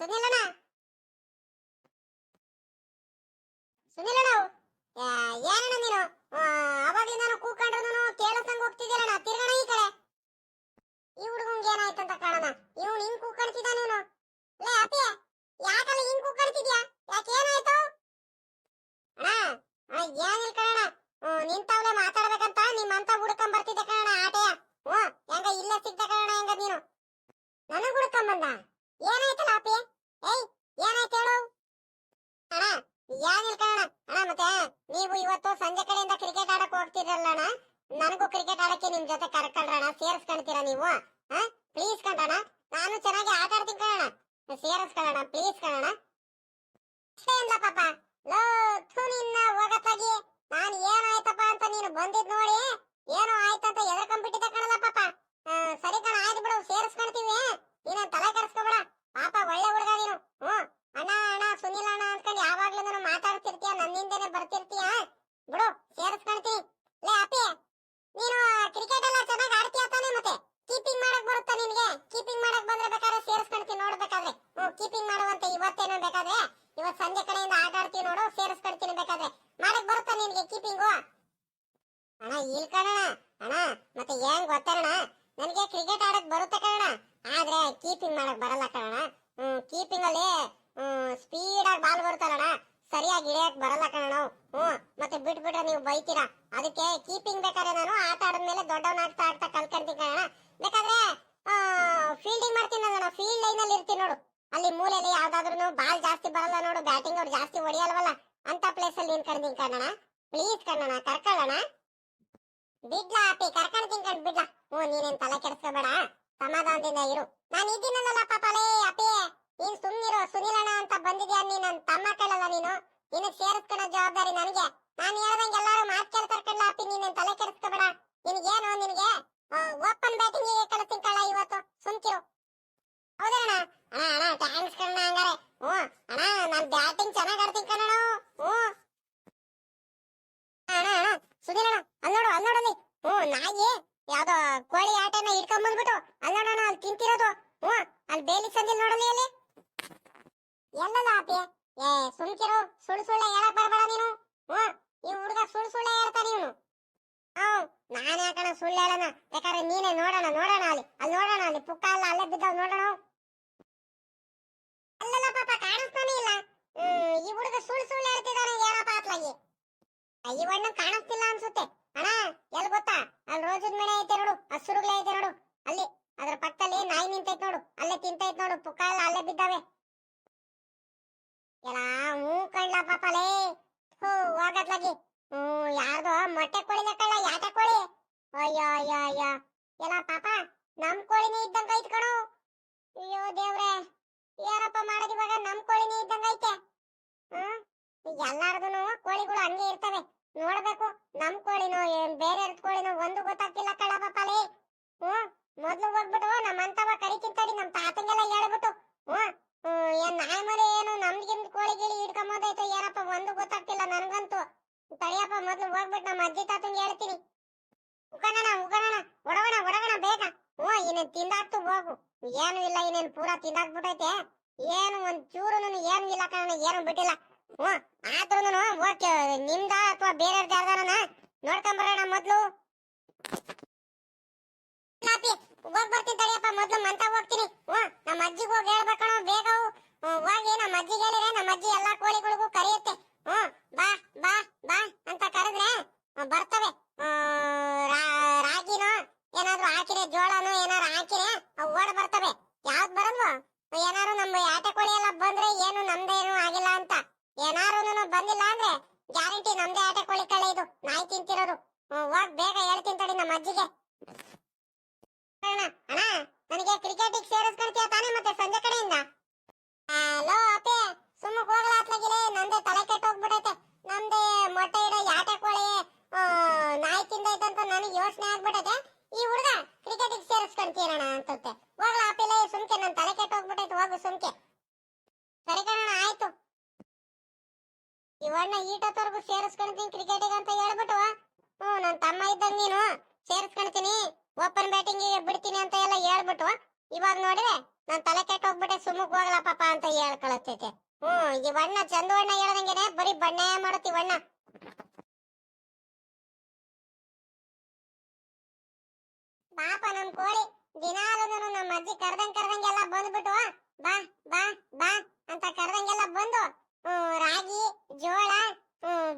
ಸುನಿಲಣ್ಣ ಸುನಿಲಣ್ಣ ಏನಣ್ಣ ನೀನು? ಅವಾಗ್ಲಿಂದ ಕೂಕೊಂಡ್ರು ಕೇಳಿಸಂಗ್ ಹೋಗ್ತಿದ್ದೀರಣ್ಣ ತಿರ್ಗಣ ಈ ಕಡೆ. ಈ ಹುಡುಗಂಗೆ ಏನಾಯ್ತು ಅಂತ ಕಾಣೋಣ. ಇವನು ಹಿಂಗ್ ಕೂಕೊಂಡ್ತಿದ್ದ ನೀನು. ಲೇ, ಅಪ್ಪಿ, ಯಾಕಲ್ಲ ಹಿಂಗ್ ಕೂಕೊಂಡ್ತಿದ್ಯಾ? ಯಾಕೆ ಏನಾಯ್ತು? ಅಣ್ಣ ಅಣ್ಣ ಏನಿಲ್ಲ ಕಣಣ್ಣ. ನಿಂತವ್ಲೆ ಮಾತಾಡ್ಬೇಕಂತ ನಿಮ್ಮಂತ ಹುಡ್ಕೊಂಡ್ ಬರ್ತಿದ್ದೆ ಕಣಣ್ಣ, ಆಟೆಯ. ಓ ಹೆಂಗ ಇಲ್ಲೇ ಸಿಗ್ತ ಕಣಣ್ಣ ಹೆಂಗ ನೀನು? ನನಗ್ ಹುಡ್ಕೊಂಡ್ ಬಂದ ಏನಾಯ್ತಲ್ಲ ಅಪ್ಪಿ? ಏಯ್, ಏನಾಯ್ತು ಹೇಳು? ಅಣ್ಣ ಏನಿಲ್ಲ ಕಣಣ್ಣ? ಅಣ್ಣ ಮತ್ತೆ ನೀವು ಇವತ್ತು ಸಂಜೆ ಕಡೆಯಿಂದ ಕ್ರಿಕೆಟ್ ಆಡಕ್ ಹೋಗ್ತಿರಲ್ಲ ಅಣ್ಣ? ನನಗೂ ಕ್ರಿಕೆಟ್ ಆಡಕ್ಕೆ ನಿಮ್ ಜೊತೆ ಕರ್ಕೊಂಡ್ರಣ ಸೇರಿಸ್ಕೊಂತೀರಾ ನೀವು? ಪ್ಲೀಸ್ ಕಣ್ಣ ನಾನು ಚೆನ್ನಾಗಿ ಆಟ ಆಡ್ತೀನಿ ಕಣ ಸೇರಿಸ್ಕೊಳ್ಳೋಣ ಪ್ಲೀಸ್ ಕಣಣ್ಣ. ಅಷ್ಟೇ ಇಲ್ಲ ಪಾಪ. ಲೋ ಥು ನಿನ್ನ ಹೋಗತ್ತಾಗಿ ನಾನು ಏನಾಯ್ತಪ್ಪ ಅಂತ ನೀನು ಬಂದಿದ್ ನೋಡಿ, ಏನೋ ಆಯ್ತಂತ ಎದ್ರಕೊಂಡ್ಬಿಟ್ಟಿದ್ದೆ ಕಣಲ್ಲ ಪಾಪ. ಸರಿ ಕಣ ಆಯ್ತು ಬಿಡು ಸೇರಿಸ್ಕೊಳ್ತೀವಿ ನೀನು ತಲೆ ಕೆಡಿಸ್ಕೊಬೇಡ ಪಾಪ ಒಳ್ಳೆ ಹುಡುಗ ನೀನು ಹ್ಮ್ ಅಣ್ಣ ಅಣ್ಣ ಸುನಿಲ್ ಅಣ್ಣ ಅನ್ಕೊಂಡು ಯಾವಾಗ್ಲೂ ಮಾತಾಡ್ತಿರ್ತೀಯ ನನ್ನಿಂದನೇ ಬರ್ತಿರ್ತೀಯ ಬಿಡು ಸೇರಿಸ್ಕೊಳ್ತೀನಿ ಲೇ ಅಪ್ಪಿ ನೀನು ಕ್ರಿಕೆಟ್ ಎಲ್ಲ ಚೆನ್ನಾಗಿ ಆಡ್ತೀಯ ತಾನೇ ಮತ್ತೆ ಕೀಪಿಂಗ್ ಮಾಡಕ್ ಬರುತ್ತಾ ನಿನ್ಗೆ ಕೀಪಿಂಗ್ ಮಾಡಕ್ ಬಂದ್ರೆ ಬೇಕಾದ್ರೆ ಸೇರಿಸ್ಕೊಳ್ತೀನಿ ನೋಡ್ಬೇಕಾದ್ರೆ ಹ್ಮ್ ಕೀಪಿಂಗ್ ಮಾಡುವಂತೆ ಇವತ್ತೇನೋ ಬೇಕಾದ್ರೆ ಇವತ್ ಸಂಜೆ ಕಡೆಯಿಂದ ಆಟ ಆಡ್ತೀವಿ ನೋಡು ಸೇರಿಸ್ಕೊಳ್ತೀನಿ ಬೇಕಾದ್ರೆ ಮಾಡಕ್ ಬರುತ್ತಾ ನಿನ್ಗೆ ಕೀಪಿಂಗು ಅಣ್ಣ ಇಲ್ ಕಣಣ ಅಣ್ಣ ಮತ್ತೆ ಏನ್ ಗೊತ್ತಣ್ಣ ನನಗೆ ಕ್ರಿಕೆಟ್ ಆಡಕ್ ಬರುತ್ತೆ ಕಣಣ ಆದ್ರೆ ಕೀಪಿಂಗ್ ಮಾಡಕ್ ಬರಲ್ಲ ಕಣಣ ಹ್ಮ್ ಕೀಪಿಂಗ್ ಅಲ್ಲಿ ಸ್ಪೀಡ್ ಆಗಿ ಬಾಲ್ ಬರುತ್ತಲ್ಲಣ್ಣ ಸರಿಯಾಗಿ ಹಿಡಿಯಕ್ ಬರಲ್ಲ ಕಣ ಹ್ಮ್ ಮತ್ತೆ ಬಿಟ್ಬಿಟ್ರೆ ನೀವು ಬೈತೀರಾ? ಅದಕ್ಕೆ ಕೀಪಿಂಗ್ ಬೇಕಾದ್ರೆ ನಾನು ಆಟ ಆಡಿದ್ಮೇಲೆ ದೊಡ್ಡವನಾಗ್ತಾ ಆಗ್ತಾ ಕಲ್ಕಂತೀನಿ ಕಣ ಬೇಕಾದ್ರೆ ಫೀಲ್ಡಿಂಗ್ ಮಾಡ್ತೀನಿ ನಾನು. ಫೀಲ್ಡ್ ಲೈನ್ ಅಲ್ಲಿ ಇರ್ತೀನಿ ನೋಡು. ಅಲ್ಲಿ ಮೂಲೆಯಲ್ಲಿ ಯಾವ್ದಾದ್ರು ಬಾಲ್ ಜಾಸ್ತಿ ಬರಲ್ಲ ನೋಡು. ಬ್ಯಾಟಿಂಗ್ ಅವ್ರು ಜಾಸ್ತಿ ಹೊಡಿಯಲ್ವಲ್ಲ? ಅಂತ ಪ್ಲೇಸ್ ಅಲ್ಲಿ ನಿಂತ್ಕೊಂಡಿದ್ದೀನಿ ಕಣ್ಣಣ. ಪ್ಲೀಸ್ ಕಣ್ಣಣ ಕರ್ಕೊಳ್ಳೋಣ ಬಿಡ್ಲ ಅಪ್ಪಿ, ಕರ್ಕೊಂಡ್ತೀನಿ ಕಣ್, ಬಿಡ್ಲಾ. ಹ್ಞೂ, ನೀನೇನ್ ತಲೆ ಕೆಡಿಸ್ಕೋಬೇಡ. ಸಮಾಧಾನದಿಂದ ಇರು. ನಾನು ಇದ್ದೀನಲ್ಲ ಪಾಪಲೇ ಅಪ್ಪಿ. ನೀನ್ ಸುಮ್ನಿರು, ಸುನಿಲಣ್ಣ. ಬಂದಿದ್ಯಾ ನೀನ್ ನನ್ ತಮ್ಮ ಕೈಲಲ್ಲ ನೀನು? ನಿನಗ್ ಸೇರಿಸ್ಕೊಳ್ಳೋ ಜವಾಬ್ದಾರಿ ನನಗೆ. ನಾನು ಹೇಳ್ದಂಗೆ ಎಲ್ಲಾರು ಮಾತು ಕೇಳ್ತಾರ ಕಣ್ಲ ಅಪ್ಪಿ ನೀನೇನ್ ತಲೆ ಕೆಡಿಸ್ಕೋಬೇಡ. ನಿನಗೇನು, ನಿನಗೆ? ಓಪನ್ ಬ್ಯಾಟಿಂಗ್ ಕಳಿಸ್ತೀನಿ ಕಳ್ಳ ಇವತ್ತು. ಸುಮ್ಕಿರು. ಹೌದಣ್ಣ ಅಣ್ಣ ಅಣ್ಣ ಥ್ಯಾಂಕ್ಸ್ ಕಣ್ಣ ಹಂಗಾರೆ. ಹ್ಞೂ, ಅಣ್ಣ, ನಾನು ಬ್ಯಾಟಿಂಗ್ ಚೆನ್ನಾಗಿ ಆಡ್ತೀನಿ ಕಣಣ್ಣ ಹ್ಞೂ. ಅಣ್ಣ ಅಣ್ಣ ಸುಧೀರ್ ಅಣ್ಣ ಅಲ್ಲಿ ನೋಡು, ಅಲ್ಲಿ ನೋಡಲ್ಲಿ ಹ್ಞೂ, ನಾಯಿ, ಯಾವ್ದೋ ಕೋಳಿ ಆಟನ ಇಟ್ಕೊಂಡ್ ಬಂದ್ಬಿಟ್ಟು, ಅಲ್ಲಿ ನೋಡೋಣ ಅಲ್ಲಿ ತಿಂತಿರೋದು. ಹ್ಞೂ, ಅಲ್ಲಿ ಬೇಲಿ ಸಂದಿಲ್ ನೋಡಲಿ ಅಲ್ಲಿ. ಎಲ್ಲದ ಆಪಿ ಏ ಸುಮ್ಕಿರು ಸುಳ್ಳು ಸುಳ್ಳೆ ಹೇಳಕ್ ಬರಬೇಡ ನೀನು ಈ ಹುಡುಗ ಸುಳ್ಳು ಸುಳ್ಳೆ ಹೇಳ್ತಾನೆ ಇವನು ಹ್ಞೂ ನಾನು ಯಾಕಣ ಸುಳ್ಳು ಹೇಳೋಣ ಬೇಕಾದ್ರೆ ನೀನೇ ನೋಡೋಣ ನೋಡೋಣ ಅಲ್ಲಿ ಅಲ್ಲಿ ನೋಡೋಣ ಅಲ್ಲಿ ಪುಕ್ಕ ಎಲ್ಲ ಅಲ್ಲೇ ಬಿದ್ದಾವ್ ನೋಡೋಣ ಅಲ್ಲಲ್ಲ ಪಾಪ ಕಾಣಿಸ್ತಾನೆ ಇಲ್ಲ ಈ ಹುಡುಗ ಸುಳ್ಳು ಸುಳ್ಳು ಹೇಳ್ತಿದ್ದಾನೆ ಏನಪ್ಪ ಅತ್ಲಾಗಿ ಈ ಅಣ್ಣ ಕಾಣಿಸ್ತಿಲ್ಲ ಅನ್ಸುತ್ತೆ ಅಣ್ಣ ಎಲ್ ಗೊತ್ತಾ ಅಲ್ಲಿ ರೋಜದ ಮನೆ ಐತೆ ನೋಡು ಹಸುರುಗಳೇ ಐತೆ ನೋಡು ಅಲ್ಲಿ ಅದ್ರ ಪಕ್ಕದಲ್ಲಿ ನಾಯಿ ನಿಂತೈತ್ ನೋಡು ಅಲ್ಲೇ ತಿಂತೈತ್ ನೋಡು ಪುಕ್ಕ ಅಲ್ಲ ಅಲ್ಲೇ ಬಿದ್ದಾವೆ ಎಲ್ಲ ಹೂ ಕಳ್ಳ ಪಾಪಲೇ. ಹೂ ಹೋಗತ್ಲಾಗಿ ಹ್ಮ್ ಯಾರ್ದೋ ಮೊಟ್ಟೆ ಕೋಳಿನ ಕಳ್ಳ ಯಾಟ ಕೋಳಿ? ಅಯ್ಯೋ ಅಯ್ಯೋ ಅಯ್ಯೋ. ಎಲ್ಲ ಪಾಪ ನಮ್ ಕೋಳಿನೇ ಇದ್ದಂಗ ಐತ್ ಕಣೋ. ಅಯ್ಯೋ ದೇವ್ರೆ ಯಾರಪ್ಪ ಮಾಡೋದು ಇವಾಗ ನಮ್ ಕೋಳಿನೇ ಇದ್ದಂಗ ಐತೆ? ಹ್ಮ್ ಎಲ್ಲಾರ್ದುನು ಕೋಳಿಗಳು ಹಂಗೆ ಇರ್ತವೆ. ನೋಡ್ಬೇಕು ನಮ್ ಕೋಳಿನೋ ಏನ್ ಬೇರೆ ಕೋಳಿನೋ ಒಂದು ಗೊತ್ತಾಗ್ತಿಲ್ಲ ಕಳ್ಳ ಪಾಪಲೇ. ಹ್ಮ್ ಮೊದ್ಲು ಹೋಗ್ಬಿಟ್ಟು ನಮ್ಮಂತವ ಕರಿತೀನಿ ತಡಿ ನಮ್ ತಾತಂಗೆಲ್ಲ ಹೇಳ್ಬಿಟ್ಟು. ಹ್ಮ್, ಏನ್ ನಾಯಿ ಏನು? ನಮ್ಗಿಂತ ಕೋಳಿ ಗಿಳಿ ಹಿಡ್ಕೊಂಬೋದೈತೆ ಏನಪ್ಪ, ಒಂದು ಗೊತ್ತಾಗ್ತಿಲ್ಲ ನನ್ಗಂತೂ. ತಡಿಯಪ್ಪ, ಮೊದ್ಲು ಹೋಗ್ಬಿಟ್ಟು ನಮ್ಮ ಅಜ್ಜಿ ತಾತಂಗೆ ಹೇಳ್ತೀನಿ. ಉಗಣಣ ಉಗಣಣ ಒಡಗಣ ಒಡಗಣ ಬೇಗ. ಹ್ಞೂ ಇನ್ನೇನ್ ತಿಂದಾಕ್ತು ಹೋಗು. ಏನು ಇಲ್ಲ, ಇನ್ನೇನ್ ಪೂರಾ ತಿಂದಾಕ್ಬಿಟ್ಟೈತೆ ಏನು, ಒಂದ್ ಚೂರು ಏನು ಇಲ್ಲ ಕಾರಣ ಏನು ಬಿಟ್ಟಿಲ್ಲ. ಹ್ಞೂ ಆದ್ರೂ ಓಕೆ ನಿಮ್ದ ಅಥವಾ ಬೇರೆ ಯಾರ್ದಾರನ ನೋಡ್ಕೊಂಬರೋಣ ಮೊದ್ಲು. ಹೋಗ್ ಬರ್ತೀನಿ ಮೊದ್ಲು ಮಂತ ಹೋಗ್ತೀನಿ. ಹ್ಞೂ ನಮ್ಮ ಅಜ್ಜಿಗೆ ಹೋಗಿ ಹೇಳ್ಬೇಕಣ ಬೇಗ ಹೋಗಿ. ನಮ್ಮ ಅಜ್ಜಿಗೆ ಹೇಳಿದ್ರೆ ನಮ್ಮ ಅಜ್ಜಿ ಎಲ್ಲಾ ಕೋಳಿಗಳಿಗೂ ಕರೆಯುತ್ತೆ. ಹ್ಞೂ ಬಾ ಬಾ ಬಾ ಅಂತ ಕರೆದ್ರೆ ಬರ್ತವೆ. ಹ್ಮ್, ರಾಗಿನೋ ಏನಾದ್ರು ಹಾಕಿದ್ರೆ ಜೋಳನೋ ಏನಾರು ಹಾಕಿರೆ ಅವು ಓಡ್ ಬರ್ತವೆ. ಯಾವ್ದು ಬರಲ್ವೋ ಏನಾರು ನಮ್ಮ ಆಟೆ ಕೋಳಿ ಎಲ್ಲ ಬಂದ್ರೆ ಏನು ನಮ್ದೇನು ಆಗಿಲ್ಲ ಅಂತ. ಏನಾರು ಬಂದಿಲ್ಲ ಅಂದ್ರೆ ಗ್ಯಾರಂಟಿ ನಮ್ದೇ ಆಟ ಕೋಳಿ ಕಳೆ ಇದು. ನಾಯಿ ತಿಂತಿರೋದು. ಹ್ಮ್, ಹೋಗ್ ಬೇಗ ಹೇಳ್ತೀನಿ ತಡಿ ನಮ್ಮ ಅಜ್ಜಿಗೆ. ಅಣ್ಣ ಅಣ್ಣ, ನನಗೆ ಕ್ರಿಕೆಟಿಗೆ ಸೇರಿಸ್ಕೊಳ್ತೀಯ ತಾನೇ ಮತ್ತೆ ಸಂಜೆ ಕಡೆಯಿಂದ? ಹಲೋ ಅಪ್ಪೆ ಸುಮ್ಮ ಹೋಗ್ಲಾತ್ಲಾಗಿಲೆ ನಂದೆ ತಲೆ ಕೆಟ್ಟ ಹೋಗ್ಬಿಟ್ಟೈತೆ ನಮ್ದೇ ಮೊಟ್ಟೆ ಇಡೋ ಯಾಟೆ ಕೋಳಿ ನಾಯಿ ಅಂತ ನನಗೆ ಯೋಚನೆ ಆಗ್ಬಿಟ್ಟೈತೆ ಈ ಹುಡುಗ ಕ್ರಿಕೆಟಿಗೆ ಸೇರಿಸ್ಕೊಂತೀರಣ ಅಂತಂತೆ. ಹೋಗ್ಲಾ ಅಪ್ಪಿಲ್ಲ ಸುಮ್ಕೆ ನನ್ನ ತಲೆ ಕೆಟ್ಟ ಹೋಗ್ಬಿಟ್ಟೈತೆ ಹೋಗು ಸುಮ್ಕೆ. ಸರಿ ಕಣ ಆಯ್ತು. ಇವಣ್ಣ ಈಟತ್ತವರೆಗೂ ಸೇರಿಸ್ಕೊಂತೀನಿ ಕ್ರಿಕೆಟಿಗೆ ಅಂತ ಹೇಳ್ಬಿಟ್ಟು ಹ್ಞೂ ನನ್ನ ತಮ್ಮ ಇದ್ದಂಗೆ ನೀನು ಸೇರಿಸ್ಕೊಂತೀನಿ. ಓಪನ್ ಬ್ಯಾಟಿಂಗ್ ಬಿಡ್ತೀನಿ ಅಂತ ಎಲ್ಲ ಹೇಳ್ಬಿಟ್ಟು, ಇವಾಗ ನೋಡಿದ್ರೆ ನಾನ್ ತಲೆ ಕೆಟ್ಟ ಹೋಗ್ಬಿಟ್ಟೆ ಸುಮ್ಮಕ್ ಹೋಗಲ್ಲ ಪಾಪ ಅಂತ ಹೇಳ್ಕೊಳತ್ತೈತೆ. ಹ್ಮ್ ಈ ಬಣ್ಣ ಚಂದು ಬಣ್ಣ ಹೇಳ್ದಂಗೆನೆ ಬರೀ ಬಣ್ಣ ಮಾಡ್ತಿ ಬಣ್ಣ. ಪಾಪ ನಮ್ ಕೋಳಿ ದಿನಾಲೂ ನಮ್ಮ ಅಜ್ಜಿ ಕರ್ದಂಗ್ ಕರ್ದಂಗೆಲ್ಲ ಬಂದ್ಬಿಟ್ಟು ಬಾ ಬಾ ಬಾ ಅಂತ ಕರ್ದಂಗೆಲ್ಲ ಬಂದು ರಾಗಿ, ಜೋಳ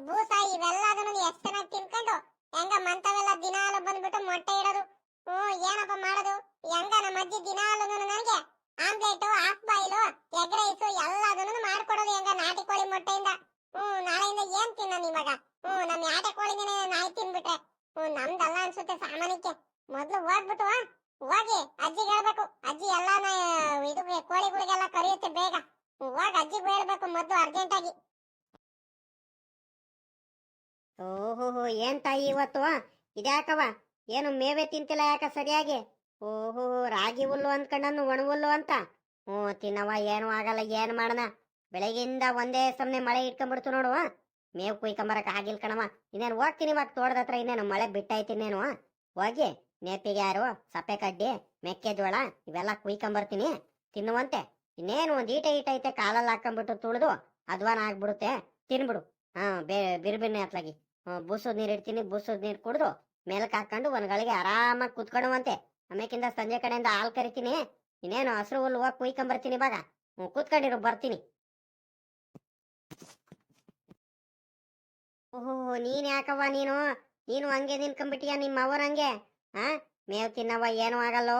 ಬೂಸ ಇವೆಲ್ಲದನ್ನು ಎಷ್ಟು ಚೆನ್ನಾಗಿ ತಿನ್ಕೊಂಡು, ಹೆಂಗ ಮಂತವೆಲ್ಲ ದಿನಾಲು ಬಂದ್ಬಿಟ್ಟು ಮೊಟ್ಟೆ ಇಡೋದು. ಹ್ಮ್ ಏನಪ್ಪ ಮಾಡೋದು? ಹೆಂಗ ನಮ್ಮ ಅಜ್ಜಿ ದಿನಾಲು ನನಗೆ? Omelette half boil egg rice, ಎಲ್ಲದನ್ನು ಮಾಡ್ಕೊಡೋದು ಹೆಂಗ ನಾಟಿ ಕೋಳಿ ಮೊಟ್ಟೆಯಿಂದ? ಹ್ಮ್ ನಾಳೆಯಿಂದ ಏನ್ ತಿನ್ನ ನಿಮಗ ಹ್ಮ್ ನಮ್ ಯಾಟೆ ಕೋಳಿನೇ ನಾಯಿ ತಿನ್ಬಿಟ್ರೆ. ಹ್ಮ್ ನಮ್ದಲ್ಲ ಅನ್ಸುತ್ತೆ ಸಾಮಾನ್ಯಕ್ಕೆ. ಮೊದ್ಲು ಹೋಗ್ಬಿಟ್ಟು ಹೋಗಿ, ಅಜ್ಜಿಗೆ ಹೇಳ್ಬೇಕು. ಅಜ್ಜಿ ಎಲ್ಲಾನ, ಇದು ಕೋಳಿಗಳಿಗೆಲ್ಲ ಕರೆಯುತ್ತೆ ಬೇಗ. ಹೋಗಿ, ಅಜ್ಜಿಗೆ ಹೇಳ್ಬೇಕು ಮೊದ್ಲು ಅರ್ಜೆಂಟ್ ಆಗಿ ಓಹೋ ಏನ್ ತಾಯಿ ಇವತ್ತು? ಇದ್ಯಾಕವ ಏನು ಮೇವೆ ತಿಂತಿಲ್ಲ ಯಾಕ ಸರಿಯಾಗಿ? ಓಹೋ, ರಾಗಿ ಹುಲ್ಲು ಅಂದ್ಕೊಂಡನು ಒಣ ಹುಲ್ಲು ಅಂತ. ಹ್ಞೂ ತಿನ್ನವ ಏನು ಆಗಲ್ಲ, ಏನು ಮಾಡೋಣ ಬೆಳಗಿಂದ ಒಂದೇ ಸಮನೆ ಮಳೆ ಇಟ್ಕೊಂಡ್ಬಿಡ್ತು ನೋಡು ಮೇವು ಕುಯ್ಕೊಂಬರಕ್ ಆಗಿಲ್ ಕಣವ ಇನ್ನೇನು ಹೋಗ್ತೀನಿ ಇವಾಗ ತೋಟದ ಹತ್ರ, ಇನ್ನೇನು ಮಳೆ ಬಿಟ್ಟೈತಿನೇನು ಹೋಗಿ ನೇಪಿಗೆ ಯಾರು, ಸಪ್ಪೆ ಕಡ್ಡಿ, ಮೆಕ್ಕೆಜೋಳ, ಇವೆಲ್ಲ ಕುಯ್ಕೊಂಬರ್ತೀನಿ. ತಿನ್ನುವಂತೆ. ಇನ್ನೇನು ಒಂದು ಈಟ ಈಟ ಐತೆ, ಕಾಲಲ್ಲಿ ಹಾಕೊಂಡ್ಬಿಟ್ಟು ತುಳಿದು ಅದ್ವಾನ ಆಗ್ಬಿಡುತ್ತೆ. ತಿನ್ಬಿಡು. ಹಾ ಬೇ, ಬಿರ್ಬಿರ್ನೆ ಅತ್ಲಾಗಿ ಬೂಸದ ನೀರ್ ಇಡ್ತೀನಿ, ಬೂಸದ ನೀರು ಕುಡ್ದು ಮೇಲಕ್ ಹಾಕೊಂಡು ಒಂದ್ ಗಳಿಗೆ ಆರಾಮಾಗಿ ಕುತ್ಕೊಳ್ಳುವಂತೆ ಆಮೇಕಿಂದ ಸಂಜೆ ಕಡೆಯಿಂದ ಹಾಲ್ ಕರಿತೀನಿ. ಇನ್ನೇನು ಹಸಿರು ಹುಲ್ಲು ಹೋಗಿ ಕುಯ್ಕೊಂಬರ್ತೀನಿ ಇವಾಗ. ಹ್ಞೂ, ಕೂತ್ಕೊಂಡಿರು, ಬರ್ತೀನಿ. ಓಹೋ, ನೀನ್ ಯಾಕವ್ವ ನೀನು? ನೀನು ಹಂಗೆ ನಿನ್ಕೊಂಬಿಟ್ಟಿಯ ನಿಮ್ಮ ಅವ್ರ ಹಂಗೆ? ಹಾ ಮೇವ್ ತಿನ್ನವ್ವ, ಏನು ಆಗಲ್ಲೋ?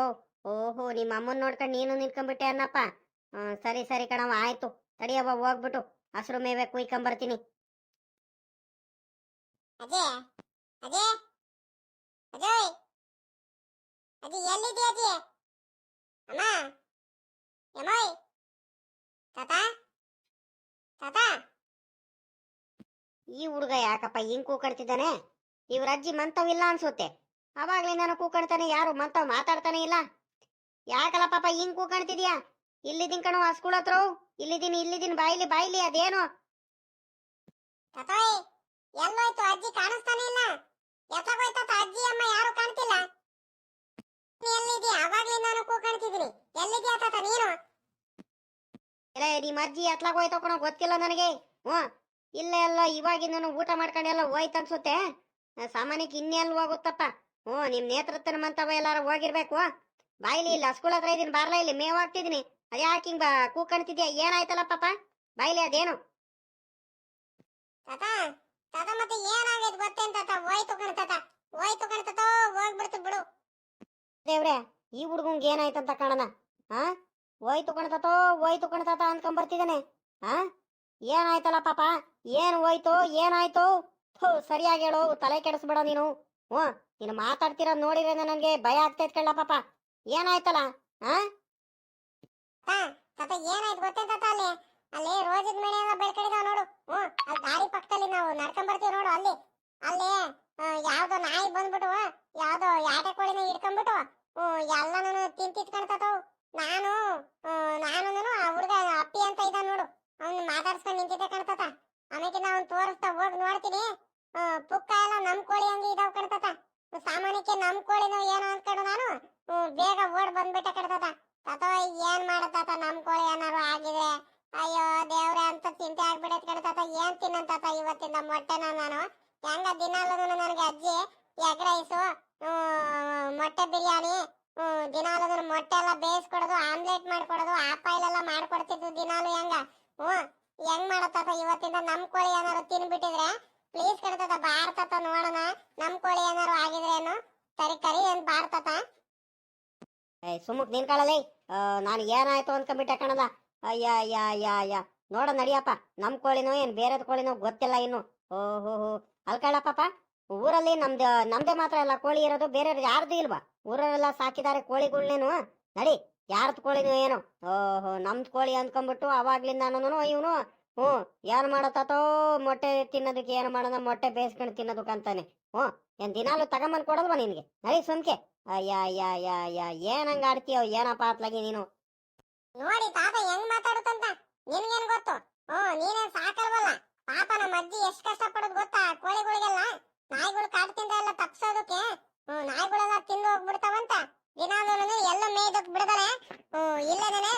ಓಹೋ, ನಿಮ್ಮ ಅಮ್ಮನ್ ನೋಡ್ಕೊಂಡು ನೀನು ನಿನ್ಕೊಂಬಿಟ್ಟೆ ಅನ್ನಪ್ಪ. ಸರಿ ಸರಿ ಕಣವ್ವ, ಆಯ್ತು. ತಡಿಯವ್ವ ಹೋಗ್ಬಿಟ್ಟು ಹಸಿರು ಮೇವೆ ಕುಯ್ಕೊಂಬರ್ತೀನಿ. ಅದೇ ಅಜಯ್. ಅಜಯ್ ಅಜ್ಜಿ ಎಲ್ಲಿದೆ ಅಮ್ಮ, ಯಮೋಯ್, ತಾತ ತಾತ. ಈ ಹುಡುಗ ಯಾಕಪ್ಪ ಹಿಂಗ್ ಕೂಕಡ್ತಿದ್ದಾನೆ ಇವ್ರ ಅಜ್ಜಿ ಮಂತವಿಲ್ಲ ಅನ್ಸುತ್ತೆ. ಅವಾಗ್ಲಿಂದಾನು ಕೂಕಡ್ತಾನೆ ಯಾರು ಮಂತವ್ ಮಾತಾಡ್ತಾನೆ ಇಲ್ಲ. ಯಾಕಲ್ಲ ಪಾಪ ಹಿಂಗ್ ಕೂಕಾಣ್ತಿದ್ಯಾ ಇಲ್ಲಿದ್ದೀನ್ ಕಣೋ ಆ ಸ್ಕೂಲ್ ಹತ್ರ ಇಲ್ಲಿದ್ದೀನಿ ಇಲ್ಲಿದ್ದೀನಿ, ಬಾಯ್ಲಿ ಬಾಯ್ಲಿ ಅದೇನು. ಅಜ್ಜಿ ಕಾಣಿಸ್ತಾನೆ ಇಲ್ಲ. ಎತ್ತಾಗೋಯ್ತು ತಾತ ಅಜ್ಜಿ ಅಮ್ಮ ಯಾರು ಕಾಣ್ತಿಲ್ಲ. ನೀ ಎಲ್ಲಿದ್ಯಾ ಅವಾಗ್ಲಿಂದಾನು ಕೂಗಾಡ್ತಿದ್ದೀನಿ ಎಲ್ಲಿದ್ಯಾ ತಾತ ನೀನು? ಇಲ್ಲ ನಿಮ್ಮ ಅಜ್ಜಿ ಎತ್ಲಾಗ ಹೋಯ್ತು ಕಣೋ ಗೊತ್ತಿಲ್ಲ ನನಗೆ. ಹ್ಞೂ ಇಲ್ಲ ಎಲ್ಲ ಇವಾಗಿಂದನು ಊಟ ಮಾಡ್ಕೊಂಡೆಲ್ಲ ಹೋಯ್ತು ಅನ್ಸುತ್ತೆ. ಸಾಮಾನ್ಯಕ್ಕೆ ಇನ್ನೆಲ್ಲಿ ಹೋಗುತ್ತಪ್ಪ? ಹ್ಞೂ ನಿಮ್ಮ ನೇತೃತ್ವನ ಮಂತವ ಎಲ್ಲಾರು ಹೋಗಿರ್ಬೇಕು. ಬಾಯಿಲಿ ಇಲ್ಲ ಸ್ಕೂಲ್ ಹತ್ರ ಇದೀನಿ ಬಾರ್ಲ ಇಲ್ಲಿ ಮೇವ್ ಹಾಕ್ತಿದೀನಿ ಅದ್ಯಾಕೆ ಹಿಂಗ ಕೂಕಣ್ತಿದ್ಯಾ ಏನಾಯ್ತಲ್ಲ ಪಾಪ? ಬಾಯ್ಲಿ ಅದೇನು? ತಾತ ತಾತ ಮತ್ತೆ ಏನಾಗೈತ್ ಗೊತ್ತೇನ್ ತಾತ? ಹೋಯ್ತು ಕಣ್ ತಾತ. ಹೋಯ್ತು ಕಣ್ ತಾತ, ಹೋಗ್ಬಿಡ್ತು ಬಿಡು. ದೇವ್ರೆ, ಈ ಹುಡುಗಂಗೆ ಏನಾಯ್ತಂತ ಕಾಣನ ಹಾ ಹೋಯ್ತು ಕಣ್ತತೋ ಹೋಯ್ತು ಕಣ್ತತ ಅನ್ಕೊಂಬರ್ತಿದ್ದಾನೆ ಹಾ ಏನಾಯ್ತಲ್ಲ ಪಾಪ? ಏನ್ ಹೋಯ್ತು? ಏನಾಯ್ತು? ಥೂ, ಸರಿಯಾಗಿ ಹೇಳು, ತಲೆ ಕೆಡಿಸ್ಬೇಡ ನೀನು. ಹ್ಞೂ, ನೀನು ಮಾತಾಡ್ತಿರೋದು ನೋಡಿದ್ರೆ ನನಗೆ ಭಯ ಆಗ್ತೈತ್ ಕಳ್ಳ ಪಾಪ. ಏನಾಯ್ತಲ್ಲ? ಹಾ ತಾತ ತಾತ ಏನಾಯ್ತು ಗೊತ್ತೇ ತಾತ ಅಲ್ಲಿ? ಅಲ್ಲಿ ರೋಜದ ಮನೆ ಎಲ್ಲ ಬೆಳ್ಕೊಂಡಿದಾವ ನೋಡು. ಹ್ಮ್ ಅಲ್ಲಿ ದಾರಿ ಪಕ್ಕದಲ್ಲಿ ನಾವು ನಡ್ಕೊಂಡ್ ಬರ್ತೀವಿ ನೋಡು ಅಲ್ಲಿ. ಅಲ್ಲೇ ಯಾವ್ದೋ ನಾಯಿ ಬಂದ್ಬಿಟ್ಟು ಯಾವ್ದೋ ಯಾಟೆ ಕೋಳಿನ ಹಿಡ್ಕೊಂಡ್ಬಿಟ್ಟು ಎಲ್ಲಾನು ತಿಂತಿತ್ಕೊಂಡ್ತಾತವ್ ನಾನು ನಾನು ಆ ಹುಡುಗ ಅಪ್ಪಿ ಅಂತ ಇದ್ದ ನೋಡು. ಅವ್ನು ಮಾತಾಡ್ಸ್ಕೊಂಡ್ ನಿಂತಿದ್ದೆ ಕಾಣ್ತತ. ಆಮೇಲೆ ಅವ್ನು ತೋರಿಸ್ತಾ ಹೋಗಿ ನೋಡ್ತೀನಿ. ಪುಕ್ಕ ಎಲ್ಲ ನಮ್ ಕೋಳಿ ಹಂಗೆ ಇದಾವ್ ಕಾಣ್ತತ. ಸಾಮಾನ್ಯಕ್ಕೆ ನಮ್ ಕೋಳಿನೂ ಏನೋ ಅನ್ಕೊಂಡು ನಾನು ಬೇಗ ಓಡ್ ಬಂದ್ಬಿಟ್ಟೆ ಕಾಣ್ತತ. ತಾತ ಏನ್ ಮಾಡತ್ತ ನಮ್ ಕೋಳಿ ಏನಾರು ಆಗಿದ್ರೆ? ಅಯ್ಯೋ, ದೇವ್ರೆ ಅಂತ ಚಿಂತೆ ಆಗ್ಬಿಡತ್ ಕಣತಾತ ಏನ್ ತಿನ್ನಂತಾತ ಇವತ್ತಿಂದ ಮೊಟ್ಟೆನ ನಾನು? ಹೆಂಗ ದಿನಾಲೂ ನನಗೆ ಅಜ್ಜಿ ಎಗ್ ರೈಸು ಮೊಟ್ಟೆ ಬಿರಿಯಾನಿ ದಿನಾಲೂ ಮೊಟ್ಟೆ ಎಲ್ಲ ಬೇಯಿಸ್ಕೊಡೋದು, ಆಮ್ಲೆಟ್ ಮಾಡ್ಕೊಡೋದು ಆಪಾಯಿಲ್ ಎಲ್ಲ ಮಾಡ್ಕೊಡ್ತಿದ್ದು ದಿನಾಲು ಹೆಂಗ? ಹ್ಮ್ ಹೆಂಗ್ ಮಾಡತ್ತಾತ ಇವತ್ತಿಂದ? ನಮ್ ಕೋಳಿ ಏನಾರು ತಿನ್ಬಿಟ್ಟಿದ್ರೆ ಪ್ಲೀಸ್ ಕಣತಾತ ಬಾರ್ತತ ನೋಡೋಣ. ನಮ್ ಕೋಳಿ ಏನಾರು ಆಗಿದ್ರೇನು? ಸರಿ, ಕರಿ ಏನ್ ಏ ಸುಮ್ಮಕ್ ನಿನ್ಕೊಳ್ಳಲೇ ನಾನು ಏನಾಯ್ತು ಅನ್ಕೊಂಡ್ಬಿಟ್ಟೆ ಕಣದ? ಅಯ್ಯ ಅಯ್ಯ ಅಯ್ಯ ಅಯ್ಯ. ನೋಡ ನಡಿಯಪ್ಪ, ನಮ್ ಕೋಳಿನೋ ಏನ್ ಬೇರೆದ್ ಕೋಳಿನೋ ಗೊತ್ತಿಲ್ಲ ಇನ್ನು. ಓಹೋ ಹೋ ಅಲ್ಕಳ್ಳ ಊರಲ್ಲಿ ನಮ್ದು, ನಮ್ದೇ ಮಾತ್ರ ಎಲ್ಲ ಕೋಳಿ ಇರೋದು ಬೇರೆ ಯಾರ್ದು ಇಲ್ವಾ? ಊರಲ್ಲೆಲ್ಲ ಸಾಕಿದ್ದಾರೆ ಕೋಳಿಗಳ್ನೇನು? ನಡಿ, ಯಾರ್ದು ಕೋಳಿನೋ ಏನು. ಓಹೋ, ನಮ್ದು ಕೋಳಿ ಅಂದ್ಕೊಂಡ್ಬಿಟ್ಟು ಅವಾಗ್ಲಿಂದ ನಾನು ಇವನು, ಹ್ಞೂ, ಏನ್ ಮಾಡತ್ತೋ ಮೊಟ್ಟೆ ತಿನ್ನೋದಕ್ಕೆ, ಏನು ಮಾಡೋದ, ಮೊಟ್ಟೆ ಬೇಯಿಸ್ಕೊಂಡು ತಿನ್ನೋದಕ್ಕೆ ಅಂತಾನೆ ಹ್ಞೂ, ಏನ್ ದಿನಾಲು ತಗೊಂಬಂದ್ ಕೊಡಲ್ವಾ ನಿನ್ಗೆ? ನಡಿ ಸುಮ್ಕೆ. ಅಯ್ಯ ಅಯ್ಯ ಅಯ್ಯ ಅಯ್ಯ, ಏನ್ ಹಂಗ ಆಡ್ತೀಯೋ, ಏನಪ್ಪ ಅತ್ಲಾಗಿ ನೀನು? ನೋಡಿ ತಾತ ಹೆಂಗ್ ಮಾತಾಡುತ್ತಂತ? ನಿನ್ಗೇನ್ ಗೊತ್ತು? ಓ, ನೀನೇನ್ ಸಾಕಲ್ವಲ್ಲ? ಪಾಪ ನಮ್ಮ ಅಜ್ಜಿ ಎಷ್ಟ್ ಕಷ್ಟ ಪಡೋದು ಗೊತ್ತಾ? ಕೋಳಿಗಳಿಗೆಲ್ಲ ನಾಯಿಗಳು ಕಾಡ್ತಿಂದ ಎಲ್ಲ ತಪ್ಸೋದಕ್ಕೆ? ಹ್ಮ್, ನಾಯಿಗಳೆಲ್ಲ ತಿಂದು ಹೋಗ್ಬಿಡ್ತಾವಂತ. ದಿನಾಲು ಎಲ್ಲ ಮೇಯ್ದಕ್ ಬಿಡದಲೆ ಇಲ್ಲದೇನೆ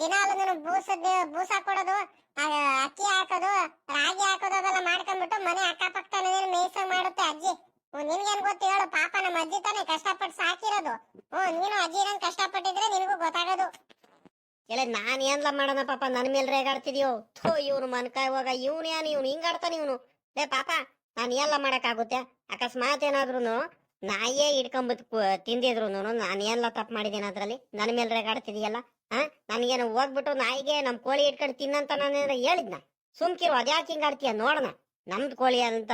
ದಿನಾಲು ನಾನು ಬೂಸದ್ ಬೂಸ ಕೊಡೋದು ಆ, ಅಕ್ಕಿ ಹಾಕೋದು ರಾಗಿ ಹಾಕೋದು ಅದೆಲ್ಲ ಮಾಡ್ಕೊಂಡ್ಬಿಟ್ಟು ಮನೆ ಅಕ್ಕಪಕ್ಕ ಮೇಯ್ಸ ಮಾಡುತ್ತೆ ಅಜ್ಜಿ ಹ್ಮ್, ನಿನ್ಗೇನ್ ಗೊತ್ತು ಹೇಳು ಪಾಪ ನಮ್ಮ ಅಜ್ಜಿ ತಾನೇ ಕಷ್ಟಪಟ್ಟು ಸಾಕಿರೋದು ಹ್ಮ್ ನೀನು ಅಜ್ಜಿ ನಂಗೆ ಕಷ್ಟಪಟ್ಟಿದ್ರೆ ನಿನಗೂ ಗೊತ್ತಾಗೋದು ಇಲ್ಲ ನಾನ್ ಏನ್ಲ ಮಾಡೋಣ ಪಾಪ? ನನ್ ಮೇಲೆ ರೇಗಾಡ್ತಿದ್ಯೋ ಥೋ, ಇವ್ನು ಮನ್ಕಾಯ್ ಹೋಗ. ಇವ್ನು ಏನ್ ಇವ್ನು? ಹಿಂಗಾಡ್ತಾನ ಇವನು. ಲೇ ಪಾಪ, ನಾನ್ ಎಲ್ಲ ಮಾಡಕ್ಕಾಗುತ್ತೆ? ಅಕಸ್ಮಾತ್ ಏನಾದ್ರು ನಾಯಿಯೇ ಹಿಡ್ಕೊಂಬತ್ ತಿಂದಿದ್ರು ನಾನ್ ಏನ್ಲ ತಪ್ಪು ಮಾಡಿದ್ದೀನಿ ಅದ್ರಲ್ಲಿ? ನನ್ ಮೇಲೆ ರೇಗಾಡ್ತಿದ್ಯಲ್ಲ ಹಾ ನನಗೇನು ಹೋಗ್ಬಿಟ್ಟು ನಾಯಿಗೆ ನಮ್ ಕೋಳಿ ಇಟ್ಕೊಂಡು ತಿನ್ನಂತ ನಾನು ಹೇಳಿದ್ನ? ಸುಮ್ಕಿರು, ಅದ್ಯಾಕೆ ಹಿಂಗಾಡ್ತೀಯ ನೋಡೋಣ ನಮ್ದು ಕೋಳಿ ಅಂತ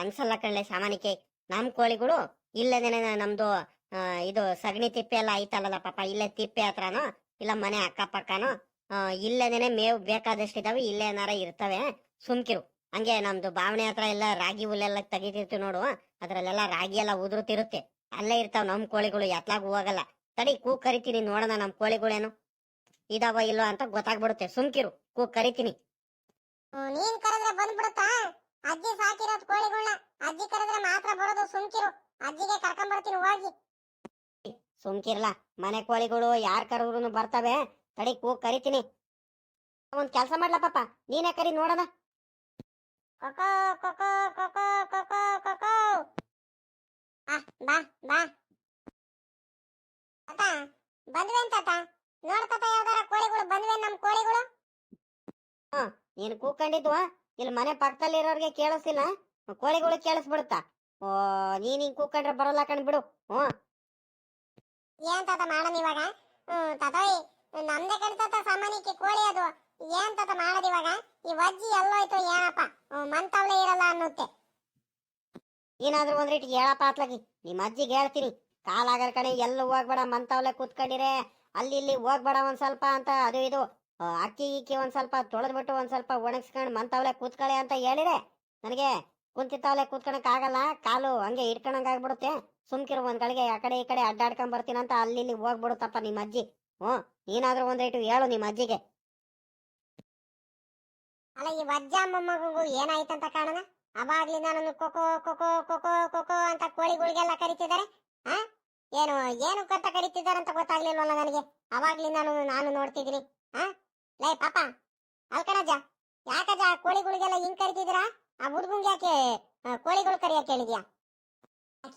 ಅನ್ಸಲ್ಲ ಕಳ್ಳೆ ಸಾಮಾನ್ಯಕ್ಕೆ. ನಮ್ ಕೋಳಿಗಳು ಇಲ್ಲದೇನೆ ನಮ್ದು ಇದು ಸಗಣಿ ತಿಪ್ಪೆ ಎಲ್ಲ ಐತಲ್ಲ ಪಾಪ? ಇಲ್ಲೇ ತಿಪ್ಪೆ ಹತ್ರನೋ? ಇಲ್ಲ ಮನೆ ಅಕ್ಕಪಕ್ಕನೋ ಆ, ಇಲ್ಲದೇನೆ ಮೇವು ಬೇಕಾದಷ್ಟು ಇದಾವೆ ಇಲ್ಲೇ ಏನಾರ ಇರ್ತವೆ ಸುಮ್ಕಿರು. ಹಂಗೆ ನಮ್ದು ಬಾವಣೆ ಹತ್ರ ಎಲ್ಲ ರಾಗಿ ಹುಲ್ಲೆಲ್ಲ ತೆಗಿತಿರ್ತೀವಿ ನೋಡು ಅದ್ರಲ್ಲೆಲ್ಲ ರಾಗಿ ಎಲ್ಲ ಉದುರುತ್ತಿರುತ್ತೆ ಅಲ್ಲೇ ಇರ್ತಾವ ನಮ್ ಕೋಳಿಗಳು ಎತ್ಲಾಗ ಹೋಗಲ್ಲ. ತಡಿ ಕೂ ಕರಿತೀನಿ ನೋಡೋಣ ನಮ್ ಕೋಳಿಗಳೇನು ಇದಾವ ಇಲ್ಲೋ ಅಂತ ಗೊತ್ತಾಗ್ಬಿಡುತ್ತೆ. ಸುಮ್ಕಿರು ಕೂ ಕರಿತೀನಿ. ನೀನ್ ಕರೆದ್ರೆ ಬಂದ್ಬಿಡುತ್ತಾ? ಅಜ್ಜಿ ಸಾಕಿರೋದ್ ಕೋಳಿಗಳನ್ನ ಅಜ್ಜಿ ಕರೆದ್ರೆ ಮಾತ್ರ ಬರೋದು ಸುಮ್ಕಿರು. ಅಜ್ಜಿಗೆ ಕರ್ಕೊಂಡ್ ಬರ್ತೀನಿ ಹೋಗಿ. ಸುಮ್ಕಿರ್ಲ. ಮನೆ ಕೋಳಿಗಳು ಯಾರ್ ಕರೆದ್ರು ಬರ್ತವೆ. ತಡಿ ಕೂ ಕರಿತೀನಿ. ಒಂದ್ ಕೆಲಸ ಮಾಡ್ಲಾ ಪಾಪ. ನೀನೇ ಕರಿ ನೋಡೋಣ. ಬಂದ್ವೇನ್ ತಾತ? ನೋಡ್ ತಾತ ಯಾವ್ದಾರ ಕೋಳಿಗಳು ಬಂದ್ವೇನ್ ನಮ್ ಕೋಳಿಗಳು? ನೀನ್ ಕೂಕೊಂಡಿದ್ವ? ಇಲ್ಲಿ ಮನೆ ಪಕ್ಕದಲ್ಲಿರೋರ್ಗೆ ಕೇಳಿಸಿಲ್ಲ. ಕೋಳಿಗಳು ಕೇಳಿಸ್ಬಿಡುತ್ತಾ. ಓ, ನೀನ್ ಹಿಂಗ್ ಕೂಕೊಂಡ್ರೆ ಬರೋಲ್ಲ ಕಣ್ಬಿಡು. ಹ್ಮ್. ಏನ್ ತಾತ ಮಾಡೋಣ ಇವಾಗ? ಹ್ಮ್, ತಾತ ನಮ್ದೆ ಕಣ್ ತಾತ ಸಾಮಾನ್ಯಕ್ಕೆ ಕೋಳಿ ಅದು. ಏನ್ ತಾತ ಮಾಡೋದ್ ಇವಾಗ? ಈ ವಜ್ಜಿ ಎಲ್ಲೋಯ್ತು, ಏನಪ್ಪ? ಮಂತವ್ಲೆ ಇರಲ್ಲ ಅನ್ನುತ್ತೆ. ಏನಾದ್ರೂ ಒಂದ್ರಿಟ್ ಹೇಳಪ್ಪ ಅತ್ಲಾಗಿ. ನಿಮ್ಮ ಅಜ್ಜಿಗೆ ಹೇಳ್ತೀನಿ. ಕಾಲಾಗಲ್ ಕಡೆ ಎಲ್ಲೂ ಹೋಗ್ಬೇಡ, ಮಂತವ್ಲೆ ಕೂತ್ಕೊಂಡಿರೆ. ಅಲ್ಲಿ ಇಲ್ಲಿ ಹೋಗ್ಬೇಡ ಒಂದ್ ಸ್ವಲ್ಪ ಅಂತ, ಅದು ಇದು. ಅಕ್ಕಿ ಇಕ್ಕಿ ಒಂದ್ ಸ್ವಲ್ಪ ತೊಳೆದ್ಬಿಟ್ಟು ಒಂದ್ ಸ್ವಲ್ಪ ಒಣಗಿಸ್ಕೊಂಡು ಮಂತವ್ಲೆ ಕೂತ್ಕೊಳ್ಳಿ ಅಂತ ಹೇಳಿರೆ. ನನಗೆ ಕುಂತಿತ್ತವ್ಲೆ ಕೂತ್ಕೊಳಕ್ ಆಗಲ್ಲ. ಕಾಲು ಹಂಗೆ ಇಟ್ಕೊಳಂಗ್ ಆಗ್ಬಿಡುತ್ತೆ. ಸುಮ್ಕಿರು, ಒಂದ್ ಗಳಿಗೆ ಆ ಕಡೆ ಈ ಕಡೆ ಅಡ್ಡಾಡ್ಕೊಂಡ್ ಬರ್ತೀನಂತ ಅಲ್ಲಿ ಇಲ್ಲಿ ಹೋಗ್ಬಿಡುತ್ತಪ್ಪ ನಿಮ್ಮ ಅಜ್ಜಿ. ಹ್ಮ್ ನೀನಾದ್ರೂ ಒಂದ್ ಹೇಳು ನಿಮ್ಮ ಅಜ್ಜಿಗೆ. ಅಲ್ಲ, ಈ ವಜ್ಜ ಮೊಮ್ಮಗು ಏನಾಯ್ತಂತ ಕಾರಣ ಅವಾಗ್ಲಿಂದ ನಾನು ಕೊಕೋ ಕೊಕೋ ಕೊಕೋ ಕೊಕೋ ಅಂತ ಕೋಳಿಗಳಿಗೆಲ್ಲ ಕರಿತಿದ್ದಾರೆ. ಆ? ಏನು ಏನು ಅಂತ ಕರಿತಿದ್ದಾರೆ ಅಂತ ಗೊತ್ತಾಗ್ಲಿಲ್ವಲ್ಲ ನನಗೆ? ಅವಾಗ್ಲಿಂದ ನಾನು ನಾನು ನೋಡ್ತಿದ್ದೀನಿ. ಆ? ಲೈ, ಪಾಪ, ಅಲ್ಕಣಜ್ಜ, ಯಾಕಜ್ಜ ಕೋಳಿಗಳಿಗೆಲ್ಲ ಹಿಂಗ್ ಕರಿತಿದ್ದೀರಾ? ಆ ಹುಡುಗಂಗೆ ಯಾಕೆ ಆ, ಕೋಳಿಗಳು ಕರಿಯಕ್ ಹೇಳಿದ್ಯಾ?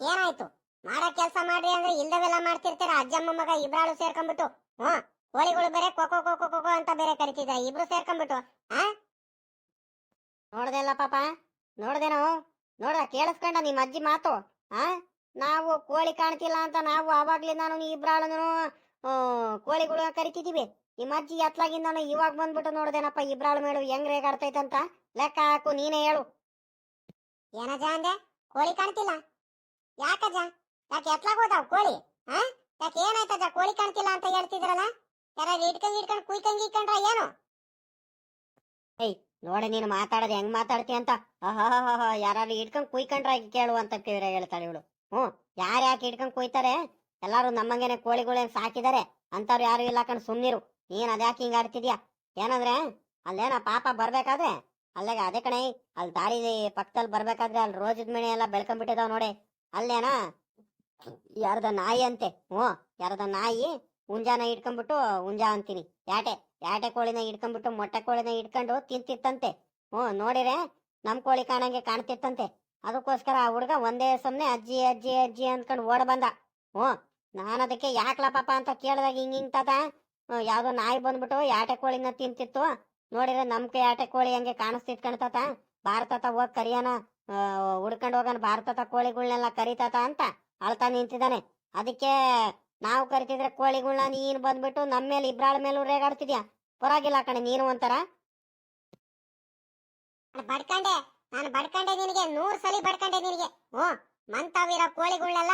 ಏನಾಯ್ತು? ಮಾಡೋ ಕೆಲಸ ಮಾಡ್ರಿ ಅಂದ್ರೆ ಇಲ್ದವೆಲ್ಲ ಮಾಡ್ತಿರ್ತೀರ ಅಜ್ಜಮ್ಮ ಮಗ ಇಬ್ರಾಳು ಸೇರ್ಕೊಂಡ್ಬಿಟ್ಟು ಹ್ಮ್ ಕೋಳಿಗಳು ಬೇರೆ ಕೊಕೋ ಕೊಕೋ ಕೊಕೋ ಅಂತ ಬೇರೆ ಕರಿತಿದ್ದಾರೆ ಇಬ್ರು ಸೇರ್ಕೊಂಡ್ಬಿಟ್ಟು ನೋಡ್ದೆಲ್ಲ ಪಾಪ ನೋಡ್ದೇನೋ ನೋಡ ಕೇಳಿಸ್ಕೊಂಡ ನಿಮ್ಮ ಅಜ್ಜಿ ಮಾತು ಆ? ನಾವು ಕೋಳಿ ಕಾಣ್ತಿಲ್ಲ ಅಂತ ನಾವು ಆವಾಗ್ಲಿಂದ ನಾನು ಇಬ್ರಾಳನು ಕೋಳಿಗಳು ಕರಿತಿದೀವಿ ನಿಮ್ಮ ಅಜ್ಜಿ ಎತ್ಲಾಗಿಂದ ಇವಾಗ ಬಂದ್ಬಿಟ್ಟು ನೋಡ್ದೇನಪ್ಪ ಇಬ್ರಾಳು ಮೇಳು ಹೆಂಗ್ ರೇಗಾಡ್ತೈತಂತ ಲೆಕ್ಕ ಹಾಕು, ನೀನೇ ಹೇಳು. ಏನಜ ಅಂದೆ? ಕೋಳಿ ಕಾಣ್ತಿಲ್ಲ. ಯಾಕಜ ಯಾಕೆ ಎತ್ಲಾಗ ಹೋದಾವ್ ಕೋಳಿ? ಹಾ ಯಾಕೆ ಏನಾಯ್ತಜ್ಜ ಕೋಳಿ ಕಾಣ್ತಿಲ್ಲ ಅಂತ ಹೇಳ್ತಿದ್ರಲ್ಲ? ಯಾರ ಇಟ್ಕೊಂಡ್ ಇಟ್ಕೊಂಡ್ ಕುಯ್ಕಂಗ್ ಇಟ್ಕೊಂಡ್ರ ಏನು? ನೋಡಿ ನೀನು ಮಾತಾಡೋದು ಹೆಂಗ್ ಮಾತಾಡ್ತಿ ಅಂತ. ಆಹಾಹಾಹಾ ಯಾರು ಇಟ್ಕೊಂಡ್ ಕುಯ್ಕೊಂಡ್ರ ಕೇಳು ಅಂತ ಕೇಳಿದ್ರೆ ಹೇಳ್ತಾಳೆ ಇವಳು. ಹ್ಞೂ, ಯಾರು ಯಾಕೆ ಇಟ್ಕೊಂಡ್ ಕುಯ್ತಾರೆ? ಎಲ್ಲಾರು ನಮ್ಮಂಗೇನೆ ಕೋಳಿಗಳೇನ್ ಸಾಕಿದಾರೆ? ಅಂತವ್ರು ಯಾರು ಇಲ್ಲ ಕಣ್ ಸುಮ್ನಿರು. ನೀನ್ ಅದ್ಯಾಕೆ ಹಿಂಗ ಆಡ್ತಿದ್ಯಾ? ಏನಂದ್ರೆ, ಅಲ್ಲೇನ ಪಾಪ ಬರ್ಬೇಕಾದ್ರೆ ಅಲ್ಲಾಗ ಅದೇ ಕಣೆ ಅಲ್ಲಿ ದಾರಿ ಪಕ್ಕದಲ್ಲಿ ಬರ್ಬೇಕಾದ್ರೆ ಅಲ್ಲಿ ರೋಜದ ಮೇಲೆ ಎಲ್ಲ ಬೆಳ್ಕೊಂಡ್ಬಿಟ್ಟಿದಾವ್ ನೋಡಿ. ಅಲ್ಲೇನ? ಯಾರದ ನಾಯಿ ಅಂತೆ, ಹ್ಞೂ, ಯಾರದ ನಾಯಿ ಹುಂಜಾನ ಇಟ್ಕೊಂಡ್ಬಿಟ್ಟು ಹುಂಜಾ ಅಂತೀನಿ. ಯಾಟೆ ಯಾಟೆ ಕೋಳಿನ ಇಟ್ಕೊಂಡ್ಬಿಟ್ಟು ಮೊಟ್ಟೆ ಕೋಳಿನ ಇಟ್ಕೊಂಡು ತಿಂತಿತ್ತಂತೆ. ಹ್ಞೂ, ನೋಡಿರೆ ನಮ್ಮ ಕೋಳಿ ಕಾಣಂಗೆ ಕಾಣ್ತಿತ್ತಂತೆ. ಅದಕ್ಕೋಸ್ಕರ ಆ ಹುಡುಗ ಒಂದೇ ಸಮನೆ ಅಜ್ಜಿ ಅಜ್ಜಿ ಅಜ್ಜಿ ಅಂದ್ಕೊಂಡು ಓಡ ಬಂದ. ಹ್ಞೂ ನಾನು ಅದಕ್ಕೆ ಯಾಕಲ ಅಂತ ಕೇಳಿದಾಗ ಹಿಂಗ್ ಹಿಂಗ್ ತಾತ ಯಾವ್ದೋ ನಾಯಿ ಬಂದ್ಬಿಟ್ಟು ಯಾಟೆ ಕೋಳಿನ ತಿಂತಿತ್ತು. ನೋಡಿದ್ರೆ ನಮ್ ಕೈ ಆಟ ಕೋಳಿ ಹಂಗೆ ಕಾಣಿಸ್ತಿತ್ ಕಣ್ತಾತ ಭಾರತತ ಹೋಗ್ ಕರಿಯೋಣ. ಹುಡ್ಕೊಂಡು ಹೋಗೋಣ ಭಾರತತ ಕೋಳಿಗಳನ್ನೆಲ್ಲ ಕರಿತಾತ ಅಂತ ಅಳ್ತಾ ನಿಂತಿದ್ದಾನೆ. ಅದಕ್ಕೆ ನಾವು ಕರಿತಿದ್ರೆ ಕೋಳಿಗಳನ್ನ ನೀನ್ ಬಂದ್ಬಿಟ್ಟು ನಮ್ಮ ಮೇಲೆ ಇಬ್ರಾಳ ಮೇಲೂ ರೇಗಾಡ್ತಿದ್ಯಾ ಪರವಾಗಿಲ್ಲ ಕಣೆ, ನೀನು ಒಂಥರ. ಬಡ್ಕಂಡೆ, ನಾನು ಬಡ್ಕಂಡೆ ನಿನಗೆ, ನೂರ್ ಸಲಿ ಬಡ್ಕಂಡೆ ನಿನಗೆ. ಹ್ಞೂ, ಮಂತಾವಿರೋ ಕೋಳಿಗಳನ್ನೆಲ್ಲ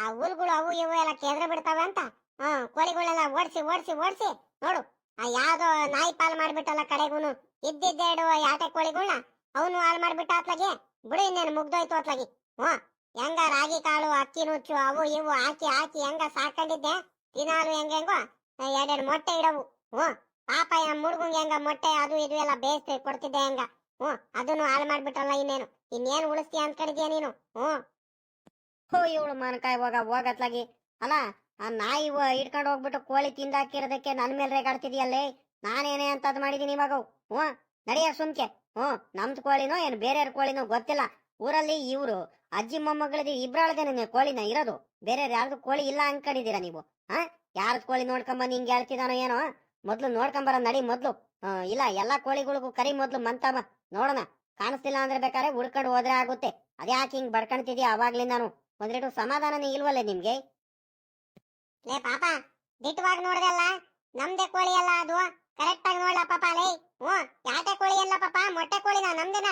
ಆ ಹುಲ್ಗಳು ಅವು ಇವು ಎಲ್ಲ ಕೆದ್ರೆ ಬಿಡ್ತಾವೆ ಅಂತ. ಹ್ಮ್ ಕೋಳಿಗಳನ್ನೆಲ್ಲ ಓಡಿಸಿ ಓಡಿಸಿ ಓಡಿಸಿ. ನೋಡು ಆ ಯಾವ್ದೋ ನಾಯಿ ಪಾಲ್ ಮಾಡ್ಬಿಟ್ಟಲ್ಲ ಕಡೆಗೂನು. ಇದ್ದಿದ್ದೆರಡು ಯಾಟೆ ಕೋಳಿಗಳ್ನ ಅವನು ಹಾಳು ಮಾಡ್ಬಿಟ್ಟ ಅತ್ಲಾಗೆ ಬಿಡು ಇನ್ನೇನು ಮುಗ್ದೋಯ್ತು ಅತ್ಲಾಗಿ ಹ್ಞೂ. ಹೆಂಗ ರಾಗಿ ಕಾಳು, ಅಕ್ಕಿ ನುಚ್ಚು, ಅವು ಇವು ಹಾಕಿ ಹಾಕಿ ಹೆಂಗ ಸಾಕೊಂಡಿದ್ದೆ ದಿನಾಲು ಹೆಂಗೆಂಗೋ ಎರಡೆರಡು ಮೊಟ್ಟೆ ಇಡವು. ಹ್ಞೂ. ಪಾಪ ಮುಡುಗು ಹೆಂಗ ಮೊಟ್ಟೆ ಅದು ಇದು ಎಲ್ಲ ಬೇಯಿಸಿ ಕೊಡ್ತಿದ್ದೆ ಹೆಂಗ. ಹ್ಞೂ. ಅದನ್ನು ಹಾಳು ಮಾಡ್ಬಿಟ್ಟಲ್ಲ ಇನ್ನೇನು. ಇನ್ನೇನು ಉಳಿಸ್ತೀಯ ಅನ್ಕೊಂಡಿದ್ಯಾ ನೀನು? ಹ್ಞೂ. ಹೋ, ಇವಳು ಮಾನಕಾಯಿ ಹೋಗ ಹೋಗತ್ಲಾಗಿ. ಅಲ್ಲ ಆ ನಾಯಿ ಇಟ್ಕೊಂಡು ಹೋಗ್ಬಿಟ್ಟು ಕೋಳಿ ತಿಂದಾಕಿರೋದಕ್ಕೆ ನನ್ನ ಮೇಲೆ ರೇಗಾಡ್ತಿದ್ಯಲ್ಲೇ? ನಾನೇನೇ ಅಂತ ಅದು ಮಾಡಿದೀನಿ ಇವಾಗ ಹ್ಞೂ? ನಡೆಯ ಸುಮ್ಕೆ. ಹ್ಞೂ? ನಮ್ದು ಕೋಳಿನೋ ಏನು ಬೇರೆಯವ್ರ ಕೋಳಿನೋ ಗೊತ್ತಿಲ್ಲ. ಊರಲ್ಲಿ ಇವರು ಅಜ್ಜಿ ಮೊಮ್ಮಗಳಿದ್ರೆ ಇಬ್ರಾಳ್ದೇನೆ ಕೋಳಿನ ಇರೋದು. ಬೇರೆ ಯಾರ್ದು ಕೋಳಿ ಇಲ್ಲ ಅನ್ಕೊಂಡಿದ್ದೀರಾ ನೀವು? ಹಾ ಯಾರ್ದು ಕೋಳಿ ನೋಡ್ಕೊಂಬಂದು ಹಿಂಗೆ ಹೇಳ್ತಿದಾನೋ ಏನೋ? ಮೊದ್ಲು ನೋಡ್ಕೊಂಬರ ನಡಿ ಮೊದ್ಲು. ಇಲ್ಲ ಎಲ್ಲಾ ಕೋಳಿಗಳಿಗೂ ಕರಿ ಮೊದ್ಲು ಮಂತಮ್ಮ ನೋಡೋಣ. ಕಾಣಿಸ್ತಿಲ್ಲ ಅಂದ್ರೆ ಬೇಕಾದ್ರೆ ಹುಡ್ಕೊಂಡು ಹೋದ್ರೆ ಆಗುತ್ತೆ. ಅದ್ಯಾಕೆ ಹಿಂಗ್ ಬಡ್ಕಣ್ತಿದ್ಯಾ ಅವಾಗ್ಲಿಂದಾನು? ನಾನು ಒಂದ್ರೆಡು ಸಮಾಧಾನನೇ ಇಲ್ವಲ್ಲೇ ನಿಮ್ಗೆ? ಲೇ ಪಾಪ ದಿಟ್ಟವಾಗಿ ನೋಡ್ದಲ್ಲ? ನಮ್ದೇ ಕೋಳಿ ಅಲ್ಲ ಅದು. ಕರೆಕ್ಟ್ ಆಗಿ ನೋಡ್ಲ ಪಾಪ, ಲೇ. ಓ ಯಾಟೆ ಕೋಳಿ ಅಲ್ಲ ಪಾಪ, ಮೊಟ್ಟೆ ಕೋಳಿನ ನಮ್ದೇನ?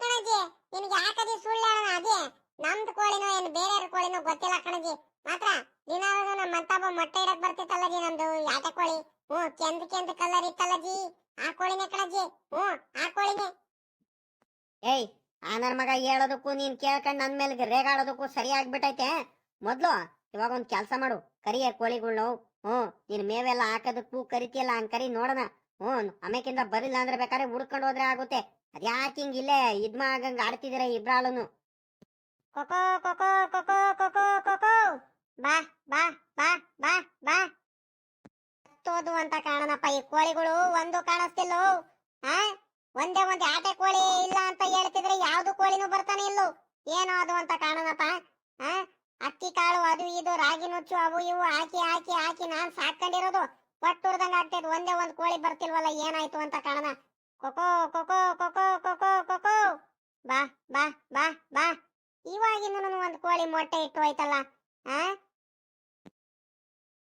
ಕಣಜಿ ನಿಮಗೆ ಯಾಕದಿ ಸುಳ್ಳು ಹೇಳೋಣ? ಅದೇ, ನಮ್ದು ಕೋಳಿನೋ ಏನು ಬೇರೆ ಕೋಳಿನೋ ಗೊತ್ತಿಲ್ಲ ಕಣಜಿ ಮಾತ್ರ ದಿನಾಲು ನಮ್ಮ ಮಂತಾಬ ಮೊಟ್ಟೆ ಇಡಕ್ ಬರ್ತಿತ್ತಲ್ಲ ಜಿ ನಮ್ದು ಯಾಟೆ ಕೋಳಿ. ಹ್ಞೂ, ಕೆಂದ ಕೆಂದ ಕಲರ್ ಇತ್ತಲ್ಲ ಜಿ ಆ ಕೋಳಿನೇ ಕಣಜಿ ಹ್ಞೂ, ಆ ಕೋಳಿನೇ. ಏಯ್ ಆ ನನ್ ಮಗ ಹೇಳೋದಕ್ಕೂ ನೀನ್ ಕೇಳ್ಕೊಂಡ್ ನನ್ ಮೇಲೆ ರೇಗಾಡೋದಕ್ಕೂ ಸರಿಯಾಗ್ಬಿಟ್ಟೈತೆ ಮೊದ್ಲು ಇವಾಗ ಒಂದ್ ಕೆಲ್ಸ ಮಾಡು. ಕರಿಯ ಕೋಳಿಗಳ್ನು ಹ್ಮ್, ನೀನ್ ಮೇವೆಲ್ಲ ಹಾಕೋದಕ್ಕೂ ಕರಿತಿಯಲ್ಲ ಹಂಗ್ ಕರಿ ನೋಡೋಣ. ಹ್ಮ್ ಆಮೇಕಿಂದ ಬರಿಲ್ಲ ಅಂದ್ರೆ ಬೇಕಾದ್ರೆ ಹುಡ್ಕೊಂಡು ಹೋದ್ರೆ ಆಗುತ್ತೆ. ಅದ್ಯಾಕೆ ಹಿಂಗ್ ಇಲ್ಲೇ ಇದ್ಮ ಆಗಂಗ್ ಆಡ್ತಿದಿರ ಇಬ್ರಾಳುನು? ಕೊಕೋ ಕೊಕೋ ಕೊಕೋ ಕೊಕೋ ಕೊಕೋ. ಬಾ ಬಾ ಬಾ ಬಾ ಬಾ. ತೋದು ಅಂತ ಕಾಣನಪ್ಪ ಈ ಕೋಳಿಗಳು. ಒಂದು ಕಾಣಿಸ್ತಿಲ್ಲ? ಆ? ಒಂದೇ ಒಂದ್ ಆಟೆ ಕೋಳಿ ಇಲ್ಲ ಅಂತ ಹೇಳ್ತಿದ್ರೆ ಯಾವ್ದು ಕೋಳಿನೂ ಬರ್ತಾನೆ ಇಲ್ಲೋ? ಏನೋ ಅದು ಅಂತ ಕಾಣನಪ್ಪ. ಆ? ಅಕ್ಕಿ ಕಾಳು ಅದು ಇದು ರಾಗಿ ನುಚ್ಚು ಅವು ಇವು ಹಾಕಿ ಹಾಕಿ ಹಾಕಿ ನಾನ್ ಸಾಕೊಂಡಿರೋದು ಒಟ್ಟು ಹೊಡ್ದಂಗ ಆಗ್ತೈತೆ. ಒಂದೇ ಒಂದ್ ಕೋಳಿ ಬರ್ತಿಲ್ವಲ್ಲ, ಏನಾಯ್ತು ಅಂತ ಕಾಣನ ಕೊಕೋ ಕೊಕೋ ಕೊಕೋ ಕೊಕೋ ಕೊಕೋ. ಬಾ ಬಾ ಬಾ ಬಾ. ಇವಾಗಿಂದ ಒಂದ್ ಕೋಳಿ ಮೊಟ್ಟೆ ಇಟ್ಟು ಹೋಯ್ತಲ್ಲ, ಆ?